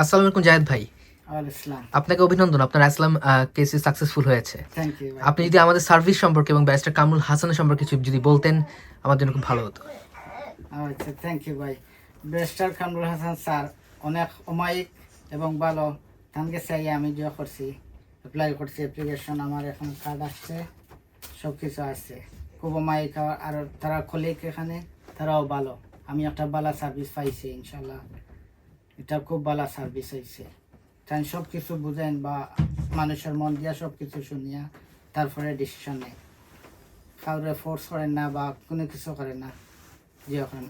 আসসালামু আলাইকুম জাহেদ ভাই। আপনাকে অভিনন্দন আপনার আসলাম কেসে সাকসেসফুল হয়েছে। থ্যাংক ইউ আপনি যদি আমাদের সার্ভিস সম্পর্কে এবং ব্যারিস্টার কামরুল হাসানের সম্পর্কে কিছু যদি বলতেন আমার জন্য খুব ভালো হতো। আচ্ছা থ্যাংক ইউ ভাই। ব্যারিস্টার কামরুল হাসান স্যার অনেক অমায়িক এবং ভালো। তানকে চাই আমি যে করছি অ্যাপ্লাই করছি অ্যাপ্লিকেশন আমার এখন কার্ড আসছে সব কিছু আসছে খুব অমায়িক আর- তারা কলিগ এখানে তারাও ভালো। আমি একটা ভালো সার্ভিস পাইছি ইনশাল্লাহ। এটা খুব ভালো সার্ভিস হয়েছে তাই সব কিছু বুঝেন বা মানুষের মন দিয়া সব কিছু শুনিয়া তারপরে ডিসিশন নেয়। কাউরে ফোর্স করেন না বা কোনো কিছু করেন না যে ওখানে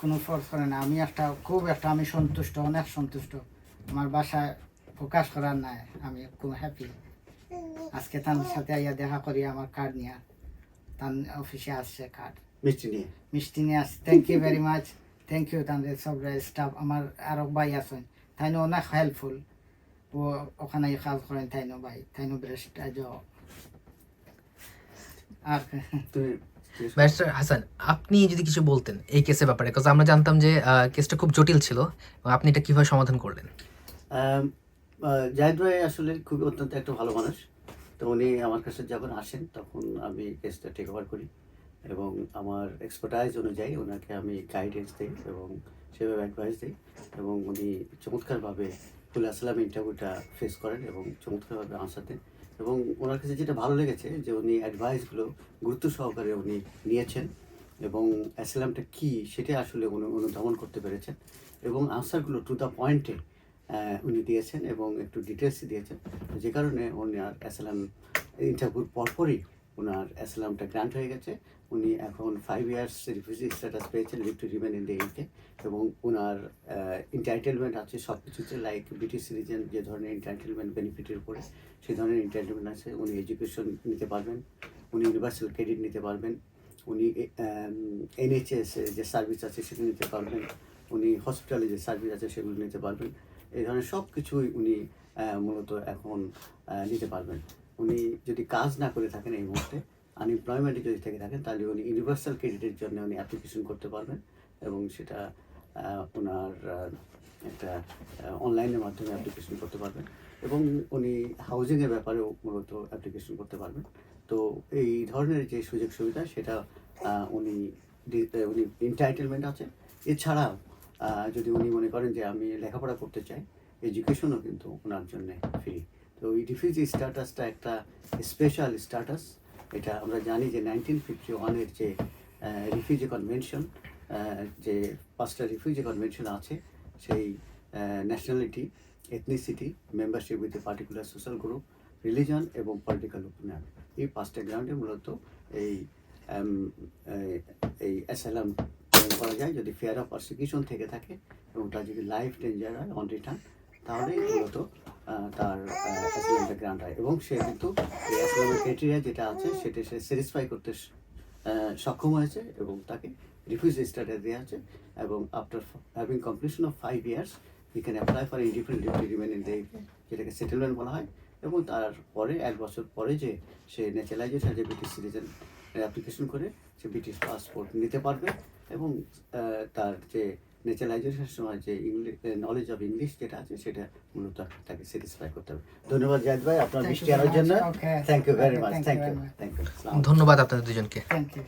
কোনো ফোর্স করে না। আমি একটা খুব একটা আমি সন্তুষ্ট অনেক সন্তুষ্ট। আমার বাসায় প্রকাশ করার নাই আমি খুব হ্যাপি আজকে তার সাথে আইয়া দেখা করি আমার কার্ড নিয়ে। তার অফিসে আসছে কার্ড মিষ্টি নিয়ে। মিষ্টি নিয়ে আসছে। Thank you very much thank you তাদের সব স্টাফ আমার আরও ভাই আছেন। তাই অনেক হেল্পফুল ও ওখানে কাজ করেন তাই ভাই তাই ব্রেস্ট আর ব্যারিস্টার হাসান আপনি যদি কিছু বলতেন এই কেসের ব্যাপারে কারণ আমরা জানতাম যে কেসটা খুব জটিল ছিল আপনি এটা কীভাবে সমাধান করলেন? জাহিদ ভাই আসলে খুবই অত্যন্ত একটা ভালো মানুষ। তো উনি আমার কাছে যখন আসেন তখন আমি কেসটা টেক ওভার করি। এবং আমার এক্সপার্টাইজ অনুযায়ী ওনাকে আমি গাইডেন্স দিই এবং সেভাবে অ্যাডভাইস দিই এবং উনি চমৎকারভাবে ফুল আসলাম ইন্টারভিউটা ফেস করেন এবং চমৎকারভাবে আনসার দেন এবং ওনার কাছে যেটা ভালো লেগেছে যে উনি অ্যাডভাইসগুলো গুরুত্ব সহকারে উনি নিয়েছেন এবং অ্যাসলামটা কী সেটা আসলে উনি অনুধাবন করতে পেরেছেন এবং আনসারগুলো টু দ্য পয়েন্টে উনি দিয়েছেন এবং একটু ডিটেলস দিয়েছেন। যে কারণে উনি আর অ্যাসালাম ইন্টারভিউর পরপরই ওনার অ্যাসালামটা গ্রান্ট হয়ে গেছে। উনি এখন ফাইভ ইয়ার্স রিফিউজি স্ট্যাটাস পেয়েছেন leave to remain in the UK এবং ওনার এন্টাইটেলমেন্ট আছে সব কিছুতে লাইক ব্রিটিশ সিটিজেন যে ধরনের এন্টাইটেলমেন্ট বেনিফিটের উপরে সেই ধরনের এন্টাইটেলমেন্ট আছে। উনি এডুকেশন নিতে পারবেন, উনি ইউনিভার্সাল ক্রেডিট নিতে পারবেন, উনি এনএইচএস যে সার্ভিস আছে সেটা নিতে পারবেন, উনি হসপিটালে যে সার্ভিস আছে সেগুলো নিতে পারবেন। এই ধরনের সব কিছুই উনি মূলত এখন নিতে পারবেন। উনি যদি কাজ না করে থাকেন এই মুহূর্তে আনএমপ্লয়মেন্টে যদি থেকে থাকেন, তাহলে উনি ইউনিভার্সাল ক্রেডিটের জন্য উনি অ্যাপ্লিকেশন করতে পারবেন এবং সেটা ওনার একটা অনলাইনের মাধ্যমে অ্যাপ্লিকেশন করতে পারবেন এবং উনি হাউজিংয়ের ব্যাপারেও মূলত অ্যাপ্লিকেশন করতে পারবেন। তো এই ধরনের যে সুযোগ সুবিধা, সেটা উনি উনি এন্টাইটেলমেন্ট আছে। এছাড়াও যদি উনি মনে করেন যে আমি লেখাপড়া করতে চাই এডুকেশনও কিন্তু ওনার জন্য ফ্রি রিফিউজি স্ট্যাটাসটা একটা স্পেশাল স্ট্যাটাস। এটা আমরা জানি যে নাইনটিন ফিফটি ওয়ানের যে রিফিউজি কনভেনশন যে পাঁচটা রিফিউজি কনভেনশন আছে, সেই nationality ethnicity membership with a particular social group religion এবং পলিটিক্যাল ওপিনিয়ন এই পাঁচটা গ্রাউন্ডে মূলত এই এই- অ্যাসালাম করা যায়। যদি ফেয়ার অফ প্রসিকিউশন থেকে থাকে এবং তার যদি লাইফ ডেঞ্জার হয় অন রিটার্ন তাহলে মূলত তার অ্যাসালামটা গ্রান্ট হয়। এবং সে কিন্তু এই অ্যাসালামের ক্রাইটেরিয়া যেটা আছে, সেটা সে স্যাটিসফাই করতে সক্ষম হয়েছে এবং তাকে রিফিউজি স্ট্যাটাস দেওয়া আছে এবং after having completion of five years he can apply for independent leave to remain in the যেটাকে সেটেলমেন্ট বলা হয়। এবং তারপরে এক বছর পরে যে সে ন্যাচারালাইজেশন যে ব্রিটিশ সিটিজেন অ্যাপ্লিকেশন করে, সে ব্রিটিশ পাসপোর্ট নিতে পারবে এবং তার যে ন্যাচারালাইজেশনের সময় যে ইংলিশ নলেজ অফ ইংলিশ যেটা আছে সেটা মূলত তাকে স্যাটিসফাই করতে হবে। ধন্যবাদ জায়দ ভাই আপনার বৃষ্টি মিষ্টি আনার জন্য। Thank you very much thank you thank you ধন্যবাদ আপনাদের দুজনকে। Thank you